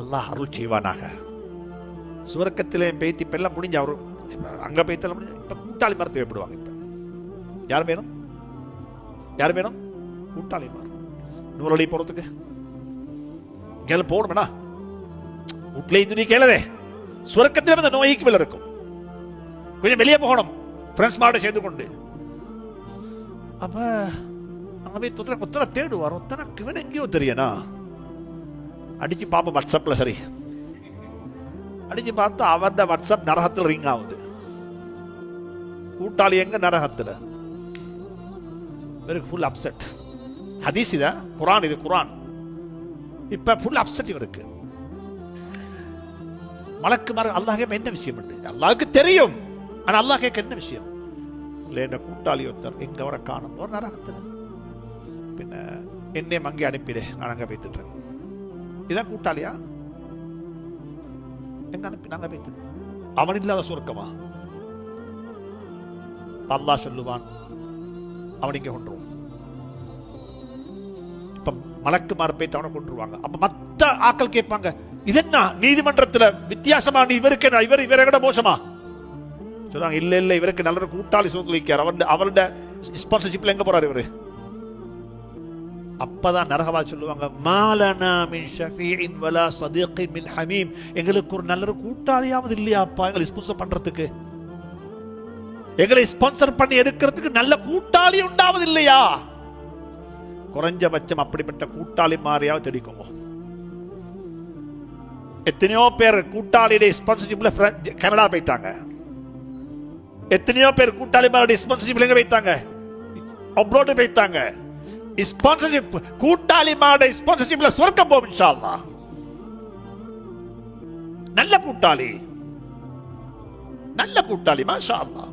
அல்லாஹ் அருள் செய்வானாக. சுவர்க்கத்திலே பேத்தி பெல்லாம் முடிஞ்சு அவரு அங்கே பேத்தெல்லாம் முடிஞ்சு இப்போ கூட்டாளி மரத்தை தேவைப்படுவாங்க இப்போ. யார் வேணும்? யார் வேணும்? கூட்டாளி மரம். நூறடி போகிறதுக்கு இங்கே போகணும்னா வீட்டிலே இருந்து நீ கேளதே. சுவர்க்கத்தில் அந்த நோய்க்கு மேல இருக்கும். கொஞ்சம் வெளியே போகணும். ஃப்ரெண்ட்ஸ் மாட சேர்ந்து கொண்டு. அப்ப அங்கே போய் ஒத்தனை ஒத்தனை தேடுவார். ஒத்தனை இவன் எங்கேயோ தெரியனா அடிச்சு பார்ப்போம் வாட்ஸ்அப்பில் சரி அடிச்சு பார்த்தா அவருடைய வாட்ஸ்அப் நரகத்தில் ரிங் ஆகுது. கூட்டாளி எங்க நரகத்தில்? இவருக்கு ஃபுல் அப்செட் ஹதீஸ் இதா? குரான் இது குரான். இப்ப ஃபுல் அப்செட் இவருக்கு. மலக்கு மர அல்லாஹே என்ன விஷயம் உண்டு? அல்லாஹ்க்கு தெரியும். ஆனால் அல்லாஹ் கேட்க என்ன விஷயம்? இல்லை கூட்டாளி ஒருத்தர் எங்க வர காணும்? ஒரு நரகத்தில். பின்ன என்னையும் அங்கே அனுப்பிடு நான் அங்கே வைத்துட்டேன் இதான் கூட்டாளியா? எங்க அனுப்பி நாங்க வைத்து அவன் இல்லாத சுருக்கமா? அல்லாஹ் சொல்லுவான். அவன் இங்கே கொண்டுருவான் இப்ப மலக்கு மார்பை அவனை கொண்டுருவாங்க அப்ப மத்த ஆக்கள் கேட்பாங்க இது என்ன நீதிமன்றத்துல வித்தியாசமா? நீ இவருக்கு இவர் இவரை விட மோசமா? சொல்றாங்க இல்ல இல்ல இவருக்கு நல்ல கூட்டாளி சூழ்நிலை அவருடைய அவருடைய ஸ்பான்சர்ஷிப்ல எங்க போறாரு இவரு? அப்பதான் நரகவா சொல்லுவாங்க மாலனா மின் ஷஃபீஇன் வலா சதீகின் மின் ஹமீம். எங்களுக்கு ஒரு நல்ல ஒரு கூட்டாளியாவது இல்லையாப்பா எங்களை ஸ்பான்சர் பண்றதுக்கு? எங்களை ஸ்பான்சர் பண்ணி எடுக்கிறதுக்கு நல்ல கூட்டாளி உண்டாவது இல்லையா? குறைஞ்சபட்சம் அப்படிப்பட்ட கூட்டாளி மாதிரியாவது தெரிவிக்கோங்க எத்தனையோ பேர் கூட்டாளியுடைய ஸ்பான்சர்ஷிப்ல கனடா போயிட்டாங்க. எத்தனையோ பேர் கூட்டாளி மாதிரி ஸ்பான்சர்ஷிப்ல எங்க வைத்தாங்க அப்ரோடு போயிட்டாங்க. ஸ்பான்சர்ஷிப் கூட்டாளி மாட ஸ்பான்சர்ஷிப்ல சொர்க்கம் போகும் இன்ஷா அல்லாஹ் நல்ல கூட்டாளி நல்ல கூட்டாளி மாஷா அல்லாஹ்